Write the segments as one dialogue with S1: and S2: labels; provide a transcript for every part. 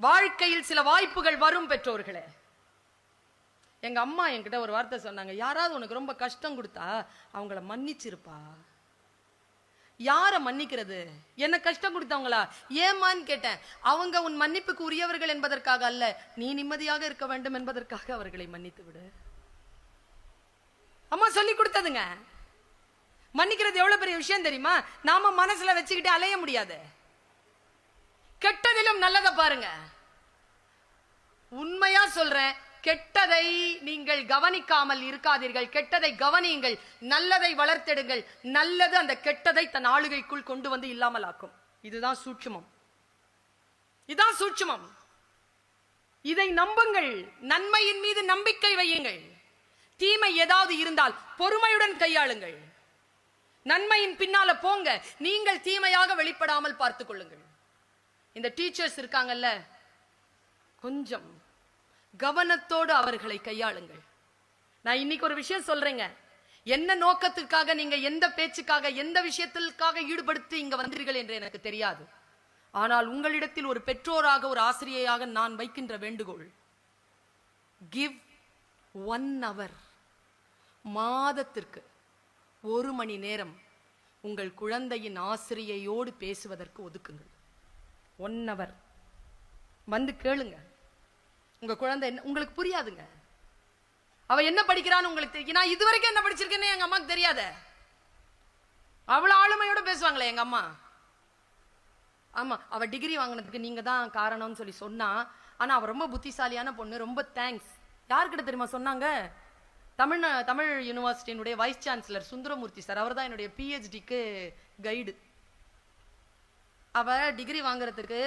S1: வாழ்க்கையில் சில வாய்ப்புகள் வரும் பெற்றோர்களே. எங்க அம்மா என்கிட்ட ஒரு வார்த்தை சொன்னாங்க யாராவது உனக்கு ரொம்ப கஷ்டம் கொடுத்தா அவங்கள மன்னிச்சிருப்பா. யார மன்னிக்கிறது? என்ன கஷ்டம் கொடுத்தவங்களா? ஏமான்னு கேட்டேன். அவங்க உன் மன்னிப்புக்கு உரியவர்கள் என்பதற்காக அல்ல. நீ நிம்மதியாக இருக்க வேண்டும் என்பதற்காக அவர்களை மன்னித்து விடு. அம்மா சொல்லி கொடுத்ததுங்க. மன்னிக்கிறது எவ்வளவு பெரிய விஷயம் தெரியுமா? நாம மனசுல வச்சுக்கிட்டு அலைய முடியாது. கெட்டதிலும் நல்லதை பாருங்க. உண்மையா சொல்றேன் கெட்டதை நீங்கள் கவனிக்காமல் இருக்காதீர்கள். கெட்டதை கவனியுங்கள் நல்லதை வளர்த்தெடுங்கள். நல்லது அந்த கெட்டதை தன் ஆளுகைக்குள் கொண்டு வந்து இல்லாமல் ஆக்கும். இதுதான் சூட்சுமம். இதுதான் சூட்சுமம். இதை நம்புங்கள் நன்மையின் மீது நம்பிக்கை வையுங்கள். தீமை ஏதாவது இருந்தால் பொறுமையுடன் கையாளுங்கள். நன்மையின் பின்னால போங்க நீங்கள் தீமையாக வெளிப்படாமல் பார்த்துக் கொள்ளுங்கள். இந்த டீச்சர்ஸ் இருக்காங்கல்ல கொஞ்சம் கவனத்தோடு அவர்களை கையாளுங்கள். நான் இன்னைக்கு ஒரு விஷயம் சொல்றேங்க. என்ன நோக்கத்துக்காக நீங்க எந்த பேச்சுக்காக எந்த விஷயத்திற்காக ஈடுபடுத்தி இங்க வந்தீர்கள் என்று எனக்கு தெரியாது. ஆனால் உங்களிடத்தில் ஒரு பெற்றோராக ஒரு ஆசிரியையாக நான் வைக்கின்ற வேண்டுகோள் கிவ் ஒன் அவர் மாதத்திற்கு ஒரு மணி நேரம் உங்கள் குழந்தையின் ஆசிரியையோடு பேசுவதற்கு ஒதுக்குங்கள். ஒன் ஹவர் வந்து கேளுங்க. உங்க குழந்தை என்ன உங்களுக்கு புரியாதுங்க. அவ என்ன படிக்கிறான்னு உங்களுக்கு தெரியும் நான் இதுவரைக்கும் என்ன படிச்சிருக்கேன்னு எங்க அம்மாக்கு தெரியாத. அவ்வளோ ஆளுமையோட பேசுவாங்களே எங்க அம்மா. ஆமா அவ டிகிரி வாங்கினதுக்கு நீங்க தான் காரணம்னு சொல்லி சொன்னா ஆனா அவ ரொம்ப புத்திசாலியான பொண்ணு ரொம்ப தேங்க்ஸ் யார்கிட்ட தெரியுமா சொன்னாங்க? தமிழ் தமிழ் யூனிவர்சிட்டியினுடைய வைஸ் சான்சலர் சுந்தரமூர்த்தி சார் அவர் தான் என்னுடைய பிஹெச்டிக்கு கைடு அவ டிகிரி வாங்குறதுக்கு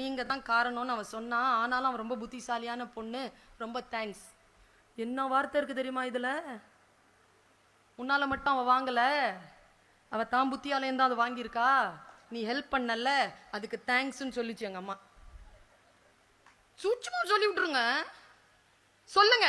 S1: நீங்க தான் காரணம்னு அவ சொன்னா. ஆனாலும் அவன் ரொம்ப புத்திசாலியான பொண்ணு. ரொம்ப தேங்க்ஸ் என்ன வார்த்தை இருக்கு தெரியுமா இதுல? உன்னால மட்டும் அவ வாங்கல. அவ தான் புத்தியாலேயும் தான் அதை வாங்கியிருக்கா. நீ ஹெல்ப் பண்ணல. அதுக்கு தேங்க்ஸ்னு சொல்லிச்சு எங்க அம்மா. சூட்சமா சொல்லி விட்டுருங்க சொல்லுங்க.